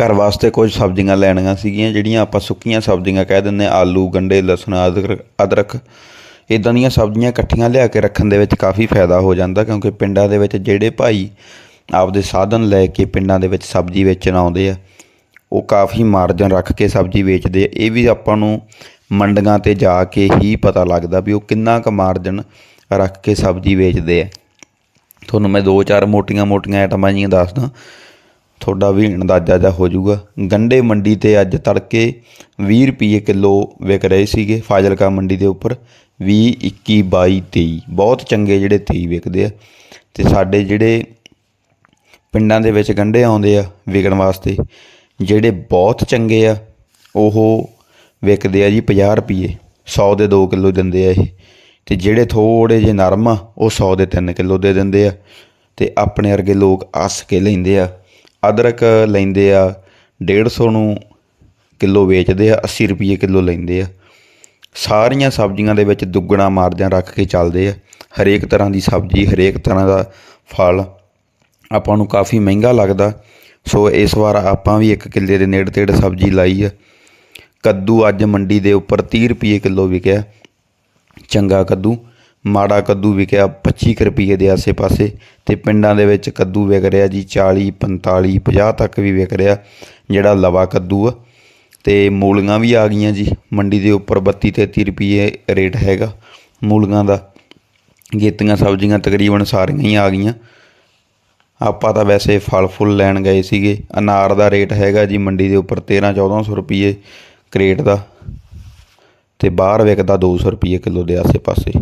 ਘਰ ਵਾਸਤੇ ਕੁਝ ਸਬਜ਼ੀਆਂ ਲੈਣੀਆਂ ਸੀਗੀਆਂ ਜਿਹੜੀਆਂ ਆਪਾਂ ਸੁੱਕੀਆਂ ਸਬਜ਼ੀਆਂ ਕਹਿ ਦਿੰਦੇ ਹਾਂ, ਆਲੂ ਗੰਢੇ ਲਸਣ ਅਦਰਕ ਅਦਰਕ। ਇੱਦਾਂ ਦੀਆਂ ਸਬਜ਼ੀਆਂ ਇਕੱਠੀਆਂ ਲਿਆ ਕੇ ਰੱਖਣ ਦੇ ਵਿੱਚ ਕਾਫੀ ਫਾਇਦਾ ਹੋ ਜਾਂਦਾ ਕਿਉਂਕਿ ਪਿੰਡਾਂ ਦੇ ਵਿੱਚ ਜਿਹੜੇ ਭਾਈ ਆਪਦੇ ਸਾਧਨ ਲੈ ਕੇ ਪਿੰਡਾਂ ਦੇ ਵਿੱਚ ਸਬਜ਼ੀ ਵੇਚਣ ਆਉਂਦੇ ਆ ਉਹ ਕਾਫੀ ਮਾਰਜਨ ਰੱਖ ਕੇ ਸਬਜ਼ੀ ਵੇਚਦੇ ਆ। ਇਹ ਵੀ ਆਪਾਂ ਨੂੰ ਮੰਡੀਆਂ ਤੇ ਜਾ ਕੇ ਹੀ ਪਤਾ ਲੱਗਦਾ ਵੀ ਉਹ ਕਿੰਨਾ ਕੁ ਮਾਰਜਨ ਰੱਖ ਕੇ ਸਬਜ਼ੀ ਵੇਚਦੇ ਆ। ਤੁਹਾਨੂੰ ਮੈਂ ਦੋ ਚਾਰ ਮੋਟੀਆਂ-ਮੋਟੀਆਂ ਆਈਟਮਾਂ ਜੀਆਂ ਦੱਸਦਾ। ਤੁਹਾਡਾ ਵੀ ਅੰਦਾਜ਼ਾ ਜਾ ਹੋ ਜਾਊਗਾ। ਗੰਡੇ ਮੰਡੀ ਤੇ ਅੱਜ ਤੜਕੇ 20 ਰੁਪਏ ਕਿਲੋ ਵਿਕ ਰਹੇ ਸੀਗੇ ਫਾਜ਼ਿਲਕਾ ਮੰਡੀ ਦੇ ਉੱਪਰ। 20 21 22 23 ਬਹੁਤ ਚੰਗੇ ਜਿਹੜੇ 23 ਵਿਕਦੇ ਆ। ਤੇ ਸਾਡੇ ਜਿਹੜੇ ਪਿੰਡਾਂ ਦੇ ਵਿੱਚ ਗੰਡੇ ਆਉਂਦੇ ਆ ਵਿਕਣ ਵਾਸਤੇ, ਜਿਹੜੇ ਬਹੁਤ ਚੰਗੇ ਆ, ਉਹ ਵਿਕਦੇ ਆ ਜੀ 50 ਰੁਪਏ। 100 ਦੇ 2 ਕਿਲੋ ਦਿੰਦੇ ਆ ਇਹ। ਤੇ ਜਿਹੜੇ ਥੋੜੇ ਜਿਹੇ ਨਰਮ ਆ, ਉਹ 100 ਦੇ 3 ਕਿਲੋ ਦੇ ਦਿੰਦੇ ਆ। ਤੇ ਆਪਣੇ ਵਰਗੇ ਲੋਕ ਅੱਸ ਕੇ ਲੈਂਦੇ ਆ। ਅਦਰਕ ਲੈਂਦੇ ਆ 150 ਨੂੰ ਕਿਲੋ ਵੇਚਦੇ ਆ 80 ਰੁਪਏ ਕਿਲੋ ਲੈਂਦੇ ਆ। ਸਾਰੀਆਂ ਸਬਜ਼ੀਆਂ ਦੇ ਵਿੱਚ ਦੁੱਗਣਾ ਮਾਰਦਿਆਂ ਰੱਖ ਕੇ ਚੱਲਦੇ ਆ। ਹਰੇਕ ਤਰ੍ਹਾਂ ਦੀ ਸਬਜ਼ੀ, ਹਰੇਕ ਤਰ੍ਹਾਂ ਦਾ ਫਲ ਆਪਾਂ ਨੂੰ ਕਾਫੀ ਮਹਿੰਗਾ ਲੱਗਦਾ। ਸੋ ਇਸ ਵਾਰ ਆਪਾਂ ਵੀ ਇੱਕ ਕਿੱਲੇ ਦੇ ਨੇੜੇ ਤੇੜੇ ਸਬਜ਼ੀ ਲਾਈ ਆ। ਕੱਦੂ ਅੱਜ ਮੰਡੀ ਦੇ ਉੱਪਰ 30 ਰੁਪਏ ਕਿਲੋ ਵਿਕਿਆ। ਚੰਗਾ ਕੱਦੂ। ਮਾੜਾ ਕੱਦੂ ਵਿਕਿਆ 25 ਕੁ ਰੁਪਏ ਦੇ ਆਸੇ-ਪਾਸੇ ਤੇ ਪਿੰਡਾਂ ਦੇ ਵਿੱਚ ਕੱਦੂ ਵਿਕ ਰਿਹਾ ਜੀ 40 45 50 ਤੱਕ ਵੀ ਵਿਕ ਰਿਹਾ ਜਿਹੜਾ ਲਵਾ ਕੱਦੂ ਆ। ਤੇ ਮੂਲੀਆਂ ਵੀ ਆ ਗਈਆਂ ਜੀ, ਮੰਡੀ ਦੇ ਉੱਪਰ 32 33 ਰੁਪਏ ਰੇਟ ਹੈਗਾ ਮੂਲੀਆਂ ਦਾ। ਗੇਤੀਆਂ, ਸਬਜ਼ੀਆਂ ਤਕਰੀਬਨ ਸਾਰੀਆਂ ਹੀ ਆ ਗਈਆਂ। ਆਪਾਂ ਤਾਂ ਵੈਸੇ ਫਲ ਫੁੱਲ ਲੈਣ ਗਏ ਸੀਗੇ। ਅਨਾਰ ਦਾ ਰੇਟ ਹੈਗਾ ਜੀ ਮੰਡੀ ਦੇ ਉੱਪਰ 13 1400 ਰੁਪਏ ਕਰੇਟ ਦਾ। ਤੇ ਬਾਹਰ ਵਿਕਦਾ 200 ਰੁਪਏ ਕਿਲੋ ਦੇ ਆਸੇ-ਪਾਸੇ।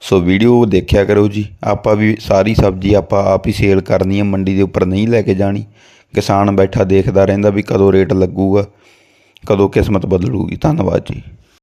ਸੋ ਵੀਡੀਓ ਦੇਖਿਆ ਕਰੋ ਜੀ। ਆਪਾਂ ਵੀ ਸਾਰੀ ਸਬਜ਼ੀ ਆਪਾਂ ਆਪ ਹੀ ਸੇਲ ਕਰਨੀ ਹੈ ਮੰਡੀ ਦੇ ਉੱਪਰ ਨਹੀਂ ਲੈ ਕੇ ਜਾਣੀ। ਕਿਸਾਨ ਬੈਠਾ ਦੇਖਦਾ ਰਹਿੰਦਾ ਵੀ ਕਦੋਂ ਰੇਟ ਲੱਗੂਗਾ, ਕਦੋਂ ਕਿਸਮਤ ਬਦਲੂਗੀ। ਧੰਨਵਾਦ ਜੀ।